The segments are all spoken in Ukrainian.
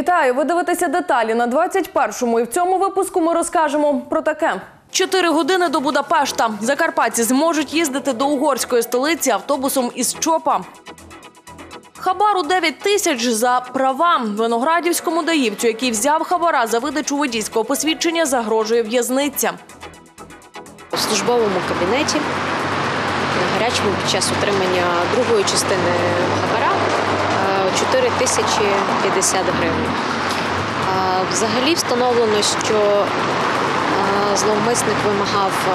Вітаю! Ви дивитеся деталі на 21-му. І в цьому випуску ми розкажемо про таке. Чотири години до Будапешта. Закарпатці зможуть їздити до угорської столиці автобусом із ЧОПа. Хабару 9 тисяч за права. Виноградівському даївцю, який взяв хабара за видачу водійського посвідчення, загрожує в'язниця. у службовому кабінеті на гарячому під час отримання другої частини 4 тисячі 50 гривень. Взагалі встановлено, що зловмисник вимагав е,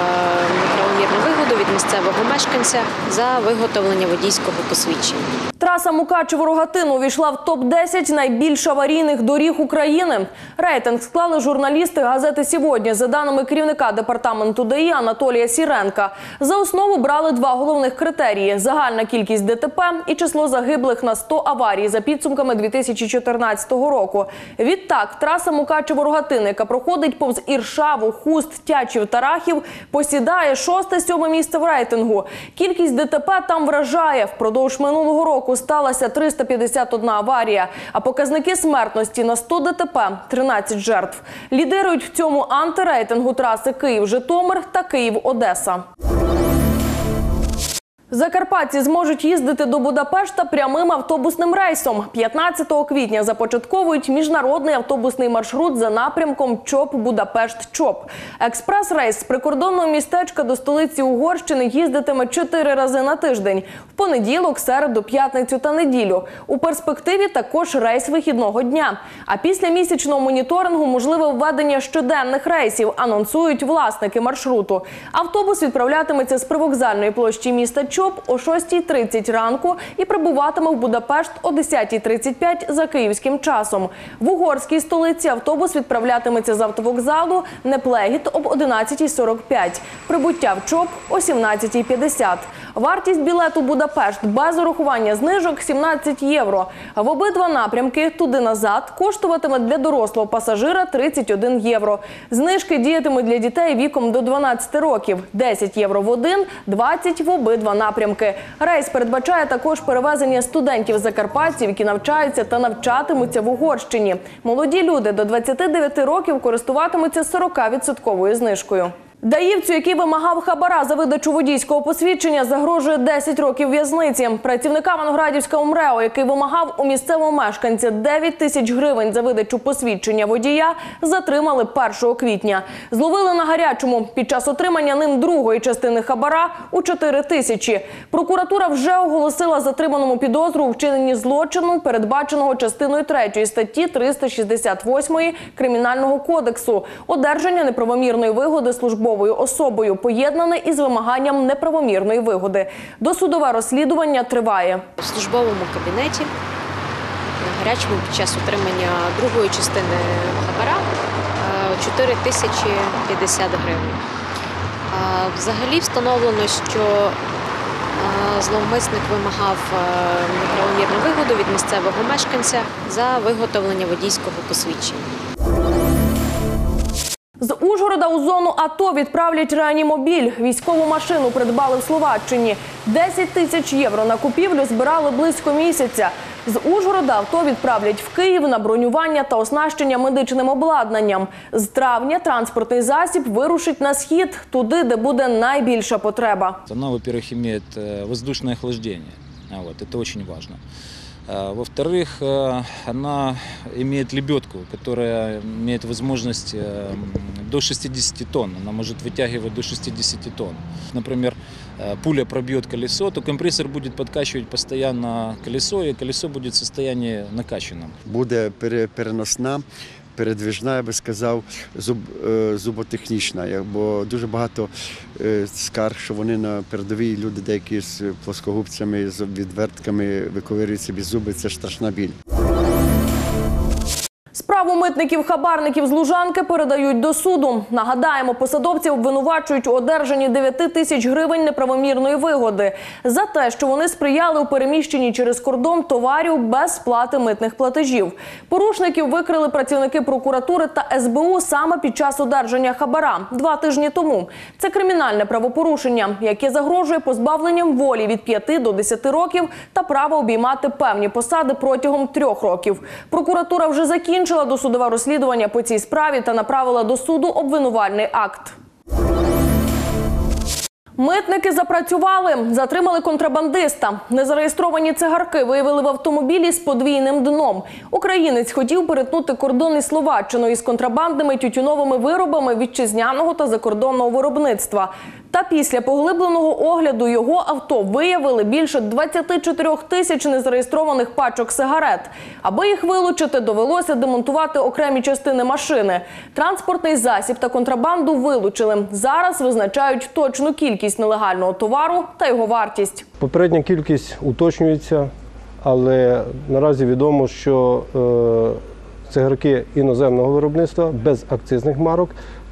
неправомірну вигоду від місцевого мешканця за виготовлення водійського посвідчення. Траса Мукачево-Рогатин увійшла в топ-10 найбільш аварійних доріг України. Рейтинг склали журналісти газети «Сьогодні». За даними керівника департаменту ДАІ Анатолія Сіренка, за основу брали два головних критерії – загальна кількість ДТП і число загиблих на 100 аварій за підсумками 2014 року. Відтак, траса Мукачево-Рогатин, яка проходить повз Іршаву, Хуст, Тячів та Рахів, посідає шосте-сьоме місце в рейтингу. Кількість ДТП там вражає. Впродовж минулого року сталася 351 аварія, а показники смертності на 100 ДТП – 13 жертв. Лідирують в цьому антирейтингу траси Київ-Житомир та Київ-Одеса. Закарпатці зможуть їздити до Будапешта прямим автобусним рейсом. 15 квітня започатковують міжнародний автобусний маршрут за напрямком ЧОП Будапешт-ЧОП. Експрес-рейс з прикордонного містечка до столиці Угорщини їздитиме чотири рази на тиждень – в понеділок, середу, п'ятницю та неділю. У перспективі також рейс вихідного дня. А після місячного моніторингу можливе введення щоденних рейсів, анонсують власники маршруту. Автобус відправлятиметься з привокзальної площі міста ЧОП о 6.30 ранку і прибуватиме в Будапешт о 10.35 за київським часом. В угорській столиці автобус відправлятиметься з автовокзалу Неплегіт об 11.45. Прибуття в ЧОП о 17.50. Вартість білету Будапешт без урахування знижок 17 євро. В обидва напрямки туди-назад коштуватиме для дорослого пасажира 31 євро. Знижки діятимуть для дітей віком до 12 років – 10 євро в один, 20 в обидва напрямки. Рейс передбачає також перевезення студентів-закарпатців, які навчаються та навчатимуться в Угорщині. Молоді люди до 29 років користуватимуться 40% знижкою. Даївцю, який вимагав хабара за видачу водійського посвідчення, загрожує 10 років в'язниці. Працівника Виноградівського МРЕО, який вимагав у місцевого мешканця 9 тисяч гривень за видачу посвідчення водія, затримали 1 квітня. Зловили на гарячому під час отримання ним другої частини хабара у 4 тисячі. Прокуратура вже оголосила затриманому підозру у вчиненні злочину, передбаченого частиною 3 статті 368 Кримінального кодексу – одержання неправомірної вигоди службовою особою, поєднане із вимаганням неправомірної вигоди. Досудове розслідування триває. У службовому кабінеті на гарячому під час отримання другої частини хабара е, 4 тисячі 50 гривень. Взагалі встановлено, що е, зловмисник вимагав е, неправомірну вигоду від місцевого мешканця за виготовлення водійського посвідчення. З Ужгорода у зону АТО відправлять реанімобіль. Військову машину придбали в Словаччині. 10 тисяч євро на купівлю збирали близько місяця. З Ужгорода авто відправлять в Київ на бронювання та оснащення медичним обладнанням. З травня транспортний засіб вирушить на схід, туди, де буде найбільша потреба. Она, во-первых, имеет э, воздушное охлаждение. А Вот, это очень важно. А, Во-вторых, э, она имеет лебедку, которая имеет возможность э, м, до 60 тонн. Она может вытягивать до 60 тонн. Например, э, пуля пробьет колесо, то компрессор будет подкачивать постоянно колесо, и колесо будет в состоянии накачанном. буде пере- переносна, передвіжна, я би сказав, зуб, е, зуботехнічна. Бо дуже багато е, скарг, що вони на передовій люди деякі з плоскогубцями, з відвертками виковирюють собі зуби. Це страшна біль. Справу Митників-хабарників з Лужанки передають до суду. Нагадаємо, посадовці обвинувачують у одержанні 9 тисяч гривень неправомірної вигоди за те, що вони сприяли у переміщенні через кордон товарів без сплати митних платежів. Порушників викрили працівники прокуратури та СБУ саме під час одержання хабара два тижні тому. Це кримінальне правопорушення, яке загрожує позбавленням волі від 5 до 10 років та право обіймати певні посади протягом трьох років. Прокуратура вже закінчила досудове розслідування по цій справі та направила до суду обвинувальний акт. Митники запрацювали, затримали контрабандиста. Незареєстровані цигарки виявили в автомобілі з подвійним дном. Українець хотів перетнути кордон із Словаччиною із контрабандними тютюновими виробами вітчизняного та закордонного виробництва. Та після поглибленого огляду його авто виявили більше 24 тисяч незареєстрованих пачок сигарет. Аби їх вилучити, довелося демонтувати окремі частини машини. Транспортний засіб та контрабанду вилучили. Зараз визначають точну кількість нелегального товару та його вартість. Попередня кількість уточнюється, але наразі відомо, що е, цигарки іноземного виробництва без акцизних марок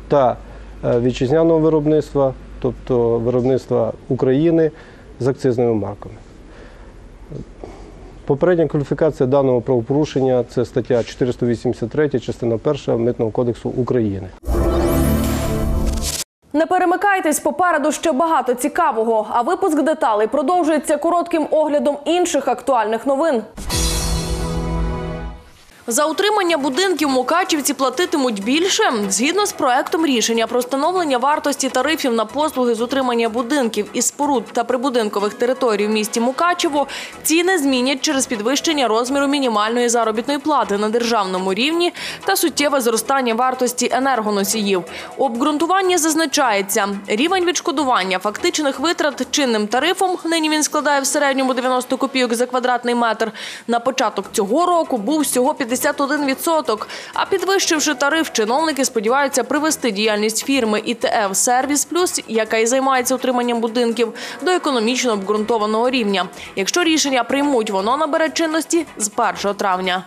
та е, вітчизняного виробництва, тобто виробництва України з акцизними марками. Попередня кваліфікація даного правопорушення це стаття 483, частина 1 Митного кодексу України. Не перемикайтесь, попереду ще багато цікавого. А випуск деталей продовжується коротким оглядом інших актуальних новин. За утримання будинків мукачівці платитимуть більше. Згідно з проектом рішення про встановлення вартості тарифів на послуги з утримання будинків і споруд та прибудинкових територій в місті Мукачево, ціни змінять через підвищення розміру мінімальної заробітної плати на державному рівні та суттєве зростання вартості енергоносіїв. У обґрунтуванні зазначається, рівень відшкодування фактичних витрат чинним тарифом, нині він складає в середньому 90 копійок за квадратний метр, на початок цього року був всього 51%. А підвищивши тариф, чиновники сподіваються привести діяльність фірми ІТФ Сервіс Плюс, яка і займається утриманням будинків, до економічно обґрунтованого рівня. Якщо рішення приймуть, воно набере чинності з 1 травня.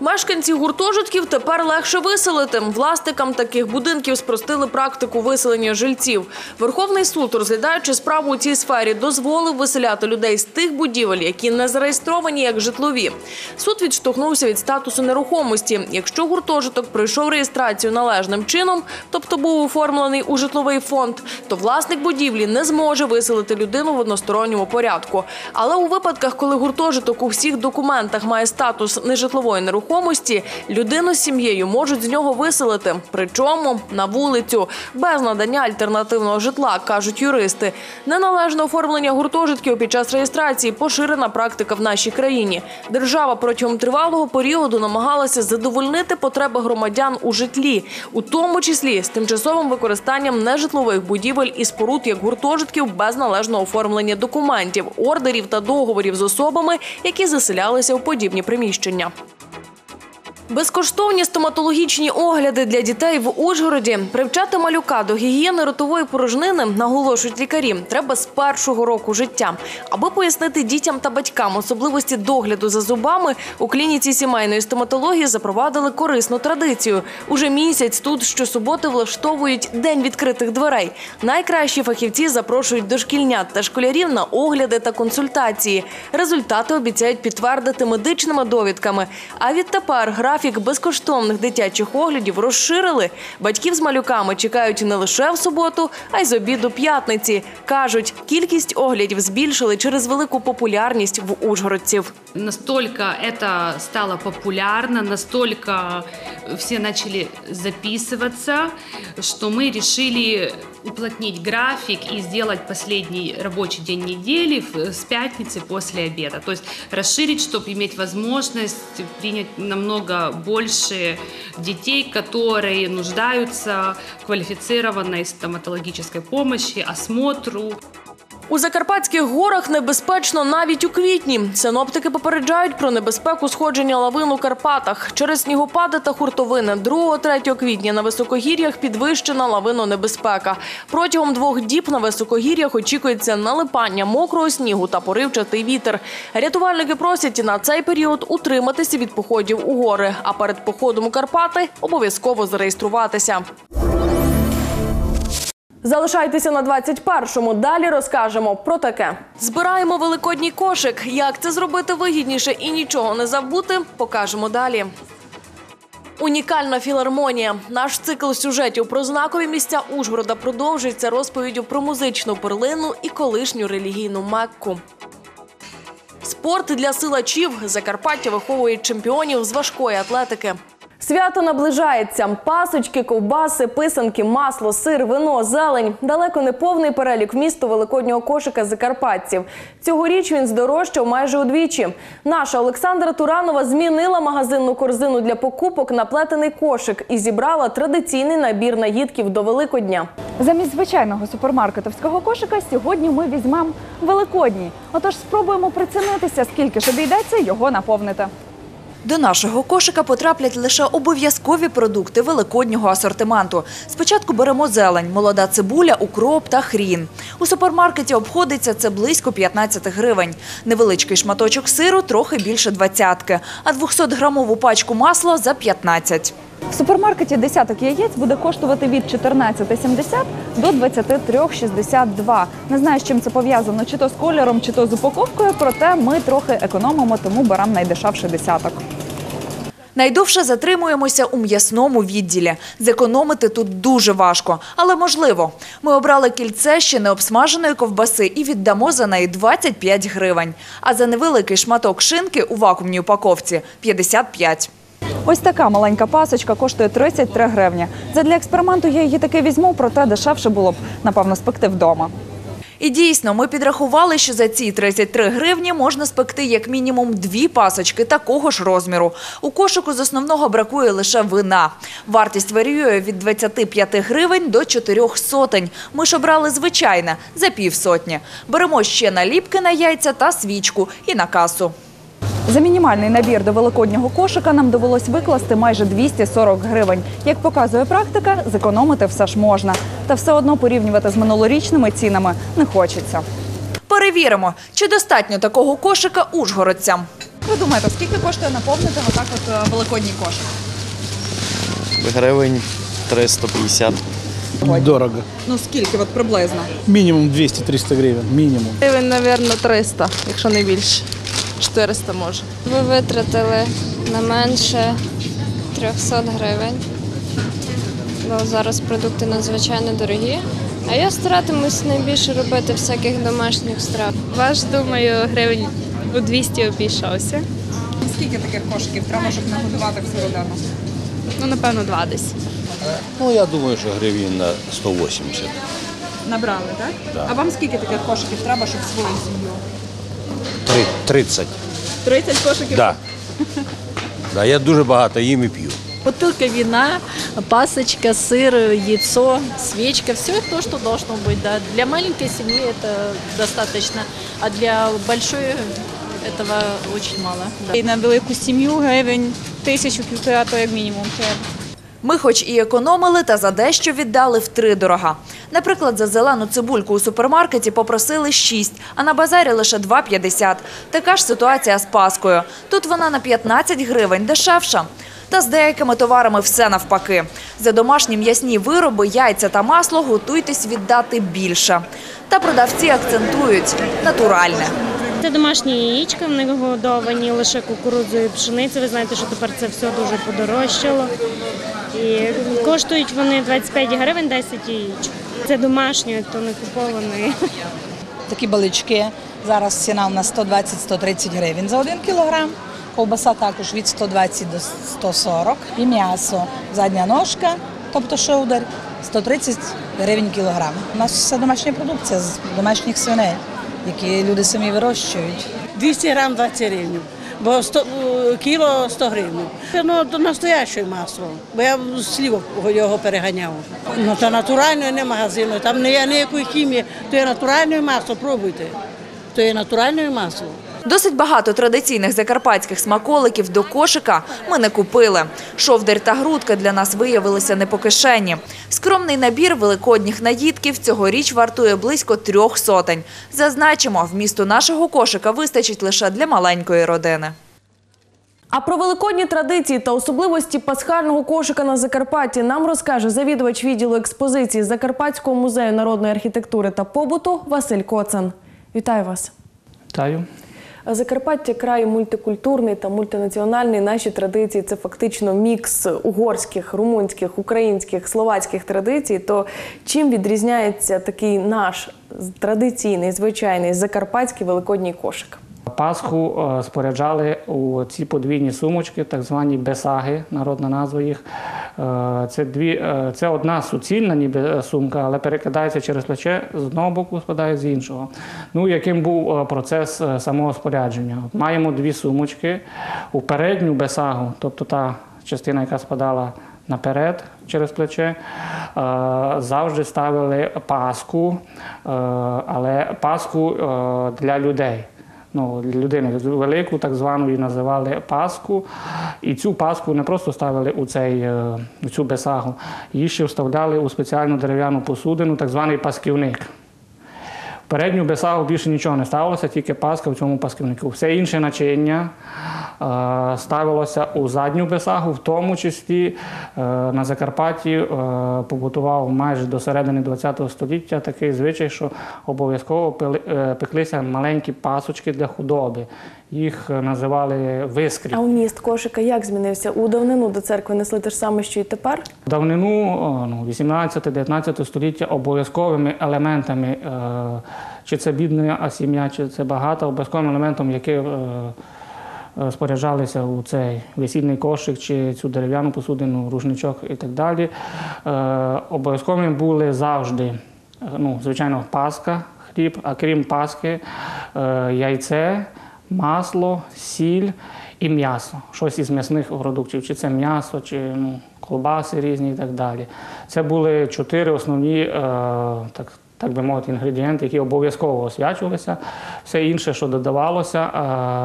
Мешканці гуртожитків тепер легше виселити. Власникам таких будинків спростили практику виселення жильців. Верховний суд, розглядаючи справу у цій сфері, дозволив виселяти людей з тих будівель, які не зареєстровані як житлові. Суд відштовхнувся від статусу нерухомості. Якщо гуртожиток пройшов реєстрацію належним чином, тобто був оформлений у житловий фонд, то власник будівлі не зможе виселити людину в односторонньому порядку. Але у випадках, коли гуртожиток у всіх документах має статус нежитлової нерухомості, людину з сім'єю можуть з нього виселити, причому на вулицю, без надання альтернативного житла, кажуть юристи. Неналежне оформлення гуртожитків під час реєстрації поширена практика в нашій країні. Держава протягом тривалого періоду намагалася задовольнити потреби громадян у житлі, у тому числі з тимчасовим використанням нежитлових будівель і споруд як гуртожитків без належного оформлення документів, ордерів та договорів з особами, які заселялися у подібні приміщення. Безкоштовні стоматологічні огляди для дітей в Ужгороді привчати малюка до гігієни ротової порожнини, наголошують лікарі, треба з першого року життя. Аби пояснити дітям та батькам особливості догляду за зубами, у клініці сімейної стоматології запровадили корисну традицію. Уже місяць тут щосуботи влаштовують день відкритих дверей. Найкращі фахівці запрошують дошкільнят та школярів на огляди та консультації. Результати обіцяють підтвердити медичними довідками. А відтепер графік безкоштовних дитячих оглядів розширили. Батьків з малюками чекають не лише в суботу, а й з обіду п'ятниці. кажуть, кількість оглядів збільшили через велику популярність в ужгородців. Настолько это стало популярно, настолько все начали записываться, что мы решили уплотнить график и сделать последний рабочий день недели в- с пятницы после обеда. То есть расширить, чтобы иметь возможность принять намного больше детей, которые нуждаются в квалифицированной стоматологической помощи, осмотру. У Закарпатських горах небезпечно навіть у квітні. Синоптики попереджають про небезпеку сходження лавин у Карпатах. Через снігопади та хуртовини 2-3 квітня на високогір'ях підвищена лавинонебезпека. Протягом двох діб на високогір'ях очікується налипання мокрого снігу та поривчатий вітер. Рятувальники просять на цей період утриматися від походів у гори, а перед походом у Карпати обов'язково зареєструватися. Залишайтеся на 21-му. Далі розкажемо про таке. Збираємо великодній кошик. Як це зробити вигідніше і нічого не забути, покажемо далі. Унікальна філармонія. Наш цикл сюжетів про знакові місця Ужгорода продовжується розповіддю про музичну перлину і колишню релігійну Мекку. Спорт для силачів. Закарпаття виховує чемпіонів з важкої атлетики. Свято наближається. Пасочки, ковбаси, писанки, масло, сир, вино, зелень. Далеко не повний перелік вмісту великоднього кошика закарпатців. Цьогоріч він здорожчав майже удвічі. Наша Олександра Туранова змінила магазинну корзину для покупок на плетений кошик і зібрала традиційний набір наїдків до Великодня. Замість звичайного супермаркетовського кошика сьогодні ми візьмемо великодній. Отож, спробуємо прицінитися, скільки ж обійдеться його наповнити. До нашого кошика потраплять лише обов'язкові продукти великоднього асортименту. Спочатку беремо зелень, молода цибуля, укроп та хрін. У супермаркеті обходиться це близько 15 гривень. Невеличкий шматочок сиру трохи більше двадцятки, а 200-грамову пачку масла за 15. В супермаркеті десяток яєць буде коштувати від 14,70 до 23,62. Не знаю, з чим це пов'язано, чи то з кольором, чи то з упаковкою, проте ми трохи економимо, тому беремо найдешевший десяток. Найдовше затримуємося у м'ясному відділі. Зекономити тут дуже важко, але можливо. Ми обрали кільце ще не обсмаженої ковбаси і віддамо за неї 25 гривень. А за невеликий шматок шинки у вакуумній упаковці – 55. Ось така маленька пасочка коштує 33 гривні. Задля експерименту я її таки візьму, проте дешевше було б, напевно, спекти вдома. І дійсно, ми підрахували, що за ці 33 гривні можна спекти як мінімум дві пасочки такого ж розміру. У кошику з основного бракує лише вина. Вартість варіює від 25 гривень до 4 сотень. Ми ж обрали звичайне – за півсотні. Беремо ще наліпки на яйця та свічку і на касу. За мінімальний набір до великоднього кошика нам довелось викласти майже 240 гривень. Як показує практика, зекономити все ж можна. Та все одно порівнювати з минулорічними цінами не хочеться. Перевіримо, чи достатньо такого кошика ужгородцям. Ви думаєте, скільки коштує наповнити отак от е, великодній кошик? Гривень 350. Дорого. Ну скільки, от приблизно? Мінімум 200-300 гривень. Мінімум. Гривень, напевно, 300, якщо не більше. 400 може. Ви витратили на менше 300 гривень. Бо зараз продукти надзвичайно дорогі. А я старатимусь найбільше робити всяких домашніх страв. Ваш, думаю, гривень у 200 обійшовся. Скільки таких кошиків треба, щоб нагодувати всю родину? Ну, напевно, два десь. Ну, я думаю, що гривень на 180. Набрали, так? А вам скільки таких кошиків треба, щоб свою сім'ю? Три- 30. 30 кошиків? Да. Да, я дуже багато їм і п'ю. Бутылка вина, пасочка, сыр, яйцо, свечка, все то, что должно быть. Да. Для маленькой семьи это достаточно, а для большой этого очень мало. Да. І на велику сім'ю гривень тисячу півтора, то як мінімум треба. Ми хоч і економили, та за дещо віддали втридорога. Наприклад, за зелену цибульку у супермаркеті попросили 6, а на базарі лише 2,50. Така ж ситуація з паскою. Тут вона на 15 гривень дешевша. Та з деякими товарами все навпаки. За домашні м'ясні вироби, яйця та масло готуйтесь віддати більше. Та продавці акцентують – натуральне. Це домашні яєчка, вони годовані лише кукурудзою і пшеницею. Ви знаєте, що тепер це все дуже подорожчало. І коштують вони 25 гривень 10 яєчок. Це домашнє, то не куповані. Такі балички. Зараз ціна у нас 120-130 гривень за один кілограм. Ковбаса також від 120 до 140. І м'ясо. Задня ножка, тобто шоудер, 130 гривень кілограм. У нас все домашня продукція з домашніх свиней, які люди самі вирощують. 200 грам 20 гривень. Бо 100, е, кіло 100 гривень. Ну, до настояще масло, бо я в слівок його переганяв. Ну, то натуральне не магазину, там не є ніякої хімії, то є натуральне масло, пробуйте. То є натуральне масло. Досить багато традиційних закарпатських смаколиків до кошика ми не купили. Шовдер та грудка для нас виявилися не по кишені. Скромний набір великодніх наїдків цьогоріч вартує близько трьох сотень. Зазначимо, вмісту нашого кошика вистачить лише для маленької родини. А про великодні традиції та особливості пасхального кошика на Закарпатті нам розкаже завідувач відділу експозиції Закарпатського музею народної архітектури та побуту Василь Коцан. Вітаю вас. Вітаю. Закарпаття край мультикультурний та мультинаціональний. Наші традиції це фактично мікс угорських, румунських, українських, словацьких традицій. То чим відрізняється такий наш традиційний, звичайний закарпатський великодній кошик? Пасху е, споряджали у ці подвійні сумочки, так звані бесаги, народна назва їх. Е, Це дві, е, це одна суцільна ніби сумка, але перекидається через плече з одного боку, складає з іншого. Ну, яким був процес самого спорядження? Маємо дві сумочки у передню бесагу, тобто та частина, яка спадала наперед через плече, завжди ставили паску, але паску для людей ну, людини велику, так звану її називали Паску. І цю Паску не просто ставили у, цей, е, у цю бесагу, її ще вставляли у спеціальну дерев'яну посудину, так званий пасківник. Передню бесагу більше нічого не ставилося, тільки паска в цьому пасківнику. Все інше начиння е, ставилося у задню бесагу, в тому числі е, на Закарпатті е, побутував майже до середини ХХ століття такий звичай, що обов'язково пеклися маленькі пасочки для худоби. Їх е, називали вискріп. А вміст кошика як змінився? У давнину до церкви несли те ж саме, що і тепер? Давнину, ну, 18-19 століття обов'язковими елементами, е, чи це бідна сім'я, чи це багата, обов'язковим елементом, який е, споряджалися у цей весільний кошик, чи цю дерев'яну посудину, рушничок і так далі. Е, обов'язковими були завжди, ну, звичайно, паска, хліб, а крім паски, е, яйце, масло, сіль і м'ясо. Щось із м'ясних продуктів, чи це м'ясо, чи ну, колбаси різні і так далі. Це були чотири основні, е, так, так би мовити, інгредієнти, які обов'язково освячувалися. Все інше, що додавалося,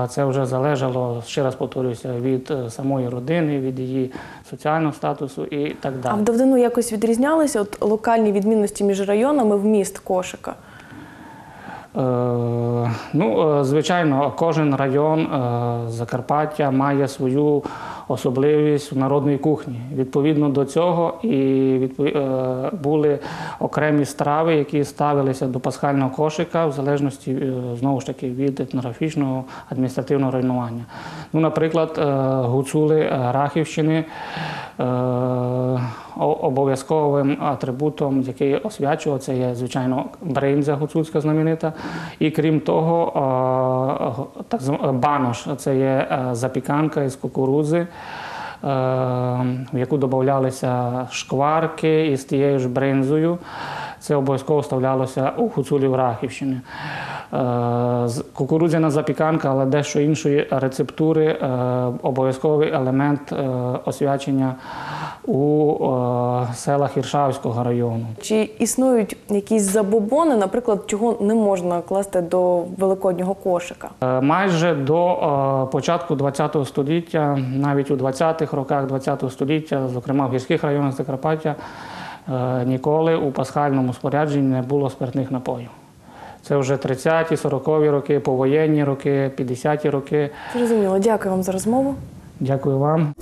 е, це вже залежало, ще раз повторюся, від е, самої родини, від її соціального статусу і так А далі. в давнину якось відрізнялися от локальні відмінності між районами вміст кошика? Е, Ну, е, звичайно, кожен район е, Закарпаття має свою особливість в народній кухні. Відповідно до цього і відпов- е, були окремі страви, які ставилися до пасхального кошика в залежності е, знову ж таки від етнографічного адміністративного руйнування. Ну, наприклад, е, гуцули Рахівщини. Обов'язковим атрибутом, який освячував, є, звичайно, бринза гуцульська знаменита. І крім того, так банош це є запіканка із кукурудзи, в яку додавалися шкварки із тією ж бринзою. Це обов'язково вставлялося у гуцулів Рахівщини. Е, Кукурудзяна запіканка, але дещо іншої рецептури, е, обов'язковий елемент е, освячення у селах Іршавського району. Чи існують якісь забобони, наприклад, чого не можна класти до великоднього кошика? Майже до початку ХХ століття, навіть у 20-х роках ХХ століття, зокрема в гірських районах Закарпаття, ніколи у пасхальному спорядженні не було спиртних напоїв. Це вже 30-ті, 40-ві роки, повоєнні роки, 50-ті роки. Зрозуміло, дякую вам за розмову. Дякую вам.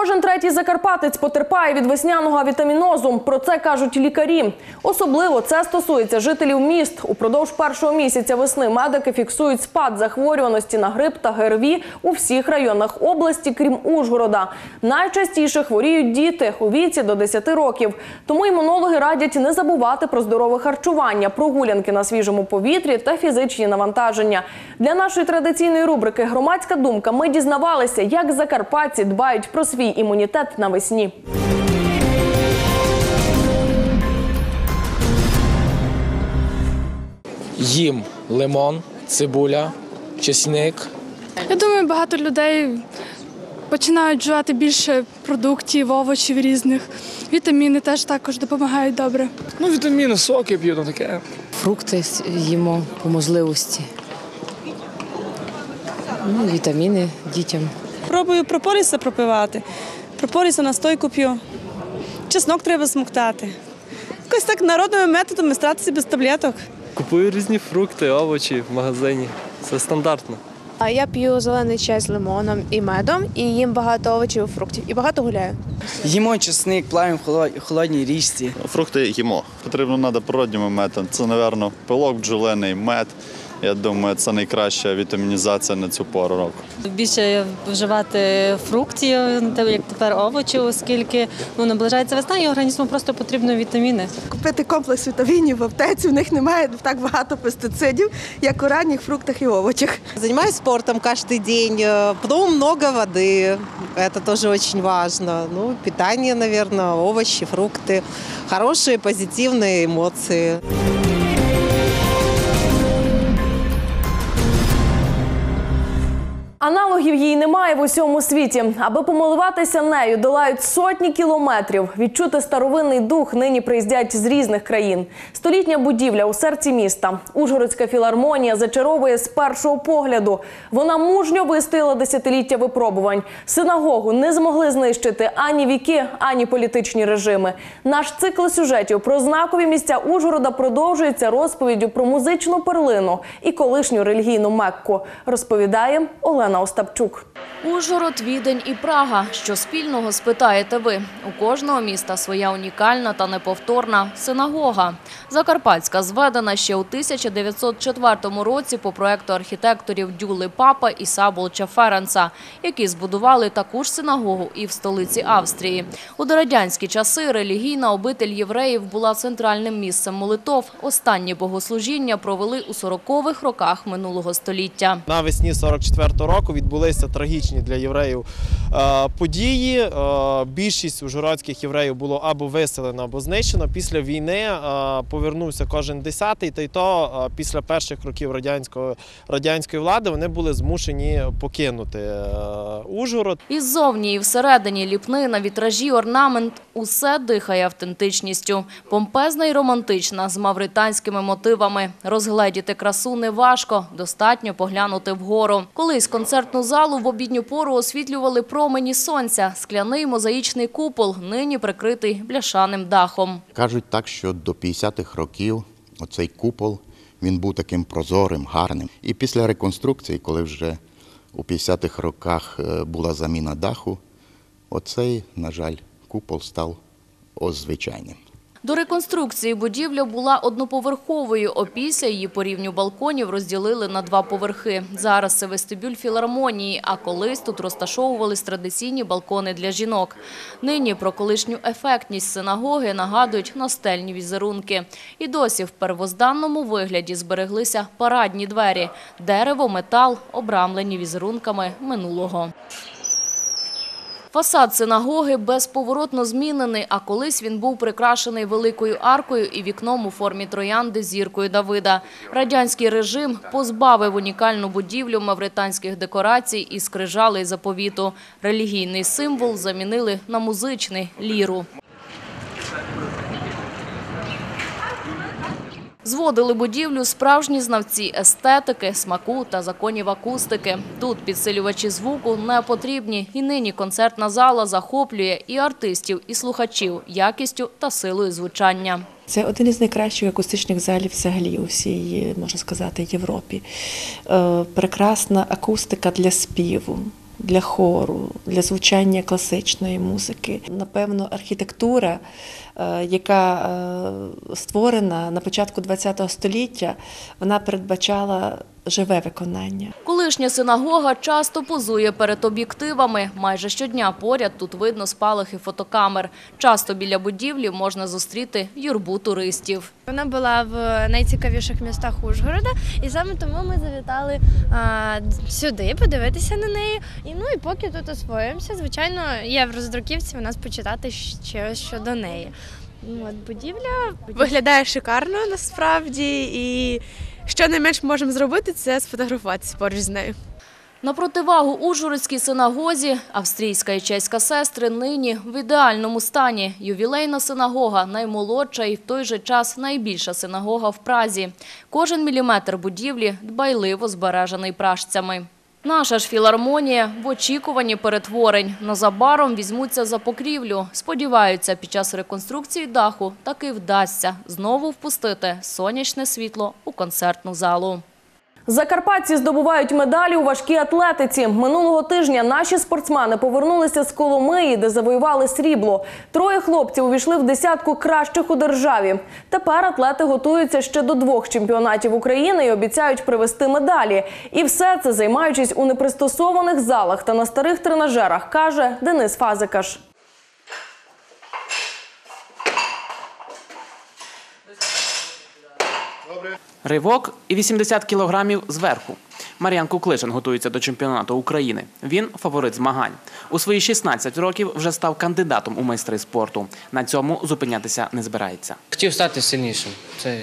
Кожен третій закарпатець потерпає від весняного вітамінозу. Про це кажуть лікарі. Особливо це стосується жителів міст. Упродовж першого місяця весни медики фіксують спад захворюваності на грип та ГРВІ у всіх районах області, крім Ужгорода. Найчастіше хворіють діти у віці до 10 років. Тому імунологи радять не забувати про здорове харчування, прогулянки на свіжому повітрі та фізичні навантаження. Для нашої традиційної рубрики Громадська думка ми дізнавалися, як закарпатці дбають про свій імунітет навесні. їм лимон, цибуля, чесник. Я думаю, багато людей починають вживати більше продуктів, овочів різних. Вітаміни теж також допомагають добре. Ну, вітаміни, соки п'ю, ну таке. Фрукти їмо по можливості. Ну, вітаміни дітям. Пробую пропоріса пропивати. Пропоріса настойку п'ю. Чеснок треба смоктати. Якось так народними методами старатися без таблеток. Купую різні фрукти, овочі в магазині. Це стандартно. А я п'ю зелений чай з лимоном і медом, і їм багато овочів і фруктів. І багато гуляю. Їмо чесник, плавимо в холодній річці. Фрукти їмо. Потрібно треба природніми методами. Це, мабуть, пилок бджолиний, мед. Я думаю, це найкраща вітамінізація на цю пору року. Більше вживати фруктів, як тепер овочів, оскільки ну, наближається весна і організму просто потрібно вітаміни. Купити комплекс вітамінів в аптеці, в них немає так багато пестицидів, як у ранніх фруктах і овочах. Занимаюсь спортом каждый день, э, потом много воды, это тоже очень важно. Ну, питание, наверное, овощи, фрукты, хорошие позитивные эмоции. Аналогів їй немає в усьому світі. Аби помилуватися нею, долають сотні кілометрів. Відчути старовинний дух нині приїздять з різних країн. Столітня будівля у серці міста. Ужгородська філармонія зачаровує з першого погляду. Вона мужньо вистояла десятиліття випробувань. Синагогу не змогли знищити ані віки, ані політичні режими. Наш цикл сюжетів про знакові місця Ужгорода продовжується розповіддю про музичну перлину і колишню релігійну Мекку. Розповідає Олена Остапчук. Ужгород, Відень і Прага. Що спільного спитаєте ви? У кожного міста своя унікальна та неповторна синагога. Закарпатська зведена ще у 1904 році по проекту архітекторів Дюли Папа і Саболча Ференца, які збудували таку ж синагогу і в столиці Австрії. У дорадянські часи релігійна обитель євреїв була центральним місцем молитов. Останні богослужіння провели у 40-х роках минулого століття. Навесні 44-го року відбулися трагічні для євреїв е, події. Е, Більшість ужгородських євреїв було або виселено, або знищено. Після війни е, повернувся кожен десятий, та й то після перших років радянської, радянської влади вони були змушені покинути Ужгород. Іззовні і всередині ліпнина, вітражі, орнамент – усе дихає автентичністю. Помпезна і романтична, з мавританськими мотивами. Розгледіти красу не важко, достатньо поглянути вгору. Колись концертну залу в обідню пору освітлювали промені сонця. Скляний мозаїчний купол, нині прикритий бляшаним дахом. Кажуть так, що до 50-х років оцей купол він був таким прозорим, гарним. І після реконструкції, коли вже у 50-х роках е, була заміна даху, оцей, на жаль, купол став озвичайним. До реконструкції будівля була одноповерховою. Опісля її по рівню балконів розділили на два поверхи. Зараз це вестибюль філармонії, а колись тут розташовувались традиційні балкони для жінок. Нині про колишню ефектність синагоги нагадують настельні візерунки. І досі в первозданному вигляді збереглися парадні двері – дерево, метал, обрамлені візерунками минулого. Фасад синагоги безповоротно змінений, а колись він був прикрашений великою аркою і вікном у формі троянди зіркою Давида. Радянський режим позбавив унікальну будівлю мавританських декорацій і скрижалей заповіту. Релігійний символ замінили на музичний – ліру. Зводили будівлю справжні знавці естетики, смаку та законів акустики. Тут підсилювачі звуку не потрібні. І нині концертна зала захоплює і артистів, і слухачів якістю та силою звучання. Це один із найкращих акустичних залів взагалі у всій, можна сказати, Європі. Е, Прекрасна акустика для співу. Для хору, для звучання класичної музики. Напевно, архітектура, е, яка е, створена на початку ХХ століття, вона передбачала живе виконання. Колишня синагога часто позує перед об'єктивами. Майже щодня поряд тут видно спалахи фотокамер. Часто біля будівлі можна зустріти юрбу туристів. Вона була в найцікавіших містах Ужгорода, і саме тому ми завітали а, сюди подивитися на неї. І ну і поки тут освоїмося, звичайно, є в роздруківці у нас почитати ще щодо неї. Ну, От будівля Виглядає шикарно насправді і що найменш можемо зробити, це сфотографуватися поруч з нею. На противагу Ужгородській синагозі австрійська і чеська сестри нині в ідеальному стані. Ювілейна синагога – наймолодша і в той же час найбільша синагога в Празі. Кожен міліметр будівлі дбайливо збережений пражцями. Наша ж філармонія в очікуванні перетворень. Незабаром візьмуться за покрівлю. Сподіваються, під час реконструкції даху таки вдасться знову впустити сонячне світло у концертну залу. Закарпатці здобувають медалі у важкій атлетиці. Минулого тижня наші спортсмени повернулися з Коломиї, де завоювали срібло. Троє хлопців увійшли в десятку кращих у державі. Тепер атлети готуються ще до двох чемпіонатів України і обіцяють привезти медалі. І все це займаючись у непристосованих залах та на старих тренажерах, каже Денис Фазикаш. Ривок і 80 кілограмів зверху. Мар'ян Куклишин готується до чемпіонату України. Він фаворит змагань. У свої 16 років вже став кандидатом у майстри спорту. На цьому зупинятися не збирається. Хотів стати сильнішим. Це...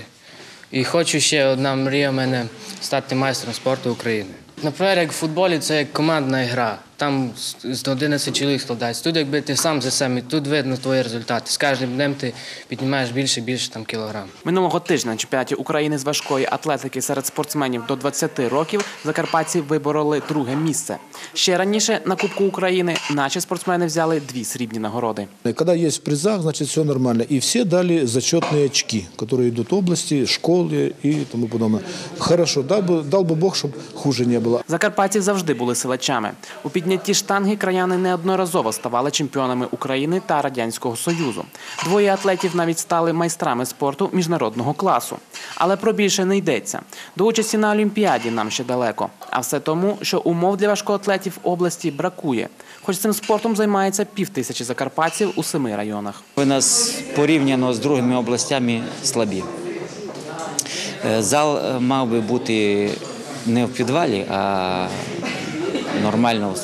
І хочу ще одна мрія мене стати майстром спорту України. Наприклад, як в футболі це як командна гра Там з- з 11 чоловік складається. Тут якби ти сам за себе, тут видно твої результати. З кожним днем ти піднімаєш більше і більше там кілограм. Минулого тижня на чемпіонаті України з важкої атлетики серед спортсменів до 20 років закарпатці вибороли друге місце. Ще раніше на Кубку України наші спортсмени взяли дві срібні нагороди. Когда есть в призах, значит все нормально. И все дали зачетные очки, которые идут области, школы и тому подобное. Хорошо, дал бы, дал бы Бог, чтобы хуже не было. Закарпатці завжди були силачами. У піднятті штанги краяни неодноразово ставали чемпіонами України та Радянського Союзу. Двоє атлетів навіть стали майстрами спорту міжнародного класу. Але про більше не йдеться. До участі на Олімпіаді нам ще далеко. А все тому, що умов для важкоатлетів області бракує. Хоч цим спортом займається півтисячі закарпатців у семи районах. У нас порівняно з другими областями слабі. Е, Зал е, мав би бути не в підвалі, а нормально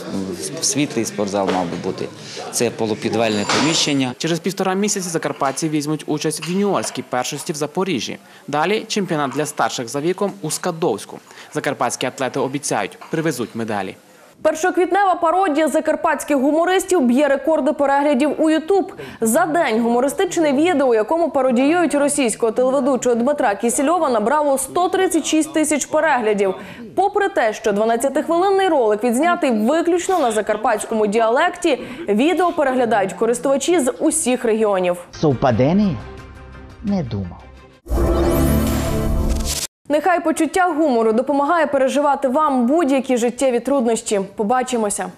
світлий спортзал мав би бути. Це полупідвальне приміщення. Через півтора місяці закарпатці візьмуть участь в юніорській першості в Запоріжжі. Далі чемпіонат для старших за віком у Скадовську. Закарпатські атлети обіцяють, привезуть медалі. Першоквітнева пародія закарпатських гумористів б'є рекорди переглядів у Ютуб. За день гумористичне відео, у якому пародіюють російського телеведучого Дмитра Кісільова, набрало 136 тисяч переглядів. Попри те, що 12-хвилинний ролик відзнятий виключно на закарпатському діалекті, відео переглядають користувачі з усіх регіонів. Совпадение? Не думав. Нехай почуття гумору допомагає переживати вам будь-які життєві труднощі. Побачимося.